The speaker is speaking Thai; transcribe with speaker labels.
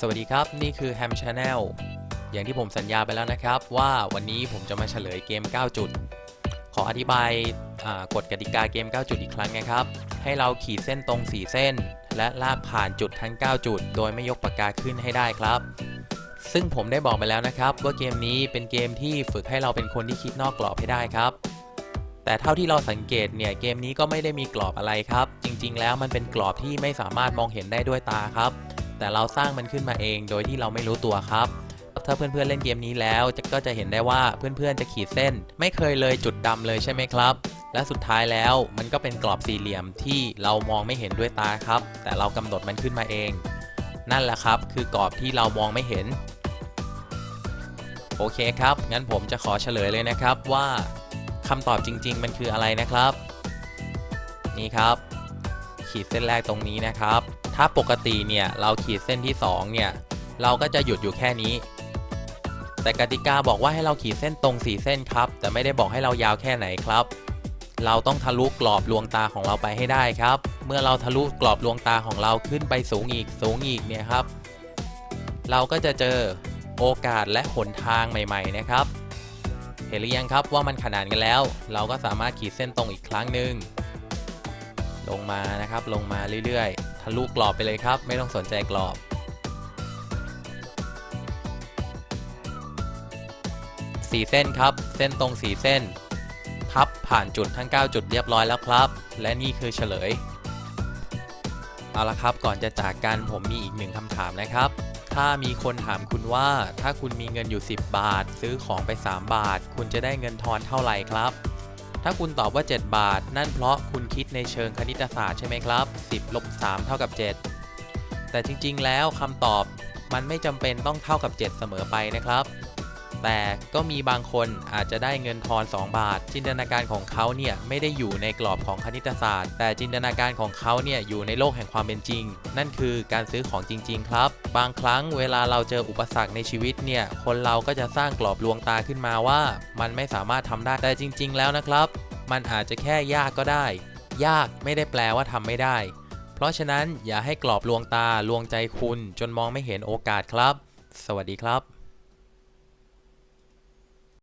Speaker 1: สวัสดีครับนี่คือ Ham Channel อย่างที่ผมสัญญาไปแล้วนะครับ ว่าวันนี้ผมจะมาเฉลยเกม 9 จุด ขออธิบายกฎกติกาเกม 9 จุดอีกครั้งนะครับ ให้เราขีดเส้นตรง 4 เส้น และลากผ่านจุดทั้ง 9 จุด โดยไม่ยกปากกาขึ้นให้ได้ครับ ซึ่งผมได้บอกไปแล้วนะครับ ว่าเกมนี้เป็นเกมที่ฝึกให้เราเป็นคนที่คิดนอกกรอบให้ได้ครับ แต่เท่าที่เราสังเกตเนี่ยเกมนี้ก็ไม่ได้มีกรอบอะไรครับ จริง ๆ แล้วมันเป็นกรอบที่ไม่สามารถมองเห็นได้ด้วยตาครับ แต่เราสร้างมันขึ้นมาเองโดยที่เราไม่รู้ตัวครับ ถ้าเพื่อนๆเล่นเกมนี้แล้วก็จะเห็นได้ว่าเพื่อนๆจะขีดเส้น ไม่เคยเลยจุดดำเลยใช่ไหมครับ และสุดท้ายแล้วมันก็เป็นกรอบสี่เหลี่ยมที่เรามองไม่เห็นด้วยตาครับ แต่เรากำหนดมันขึ้นมาเอง นั่นแหละครับ คือกรอบที่เรามองไม่เห็น โอเคครับ งั้นผมจะขอเฉลยเลยนะครับว่าคำตอบจริง ๆ มันคืออะไรนะครับ นี่ครับ ขีดเส้นแรกตรงนี้นะครับ ถ้าปกติเนี่ยเราขีดเส้นที่ 2 เนี่ย เราก็จะหยุดอยู่แค่นี้ แต่กติกาบอกว่าให้เราขีดเส้นตรง 4 เส้นครับ แต่ไม่ได้บอกให้เรายาวแค่ไหนครับ เราต้องทะลุกรอบลวงตาของเราไปให้ได้ครับ เมื่อเราทะลุกรอบลวงตาของเราขึ้นไปสูงอีกสูงอีกเนี่ยครับ เราก็จะเจอโอกาสและหนทางใหม่ ๆ นะครับ เห็นหรือยังครับว่ามันขนานกันแล้ว เราก็สามารถขีดเส้นตรงอีกครั้งหนึ่งลงมานะครับลงมาเรื่อยๆะลุกรอบไปเลยครับ ไม่ต้องสนใจกรอบสีเส้นครับ เส้นตรงสีเส้น พับผ่านจุดทั้ง 9 จุดเรียบร้อยแล้วครับ และนี่คือเฉลย เอาละครับก่อนจะจากกันผมมีอีกหนึ่งคำถามนะครับ ถ้ามีคนถามคุณว่าถ้าคุณมีเงินอยู่ 10 บาท ซื้อของไป 3 บาท คุณจะได้เงินทอนเท่าไหร่ครับ ถ้าคุณตอบว่า 7 บาท นั่นเพราะคุณคิดในเชิงคณิตศาสตร์ใช่ไหมครับ 10ลบ3เท่ากับ 7 แต่จริงๆ แล้วคำตอบมันไม่จำเป็นต้องเท่ากับ 7 เสมอไปนะครับ แต่ก็มีบางคนอาจจะได้เงินทอน 2 บาท จินตนาการของเขาเนี่ยไม่ได้อยู่ในกรอบของคณิตศาสตร์ แต่จินตนาการของเขาเนี่ยอยู่ในโลกแห่งความเป็นจริง นั่นคือการซื้อของจริง ๆ ครับ บางครั้งเวลาเราเจออุปสรรคในชีวิตเนี่ยคนเราก็จะสร้างกรอบลวงตาขึ้นมาว่า มันไม่สามารถทำได้แต่จริง ๆ แล้วนะครับ มันอาจจะแค่ยากก็ได้ ยากไม่ได้แปลว่าทำไม่ได้ เพราะฉะนั้นอย่าให้กรอบลวงตาลวงใจคุณจนมองไม่เห็นโอกาสครับ สวัสดีครับ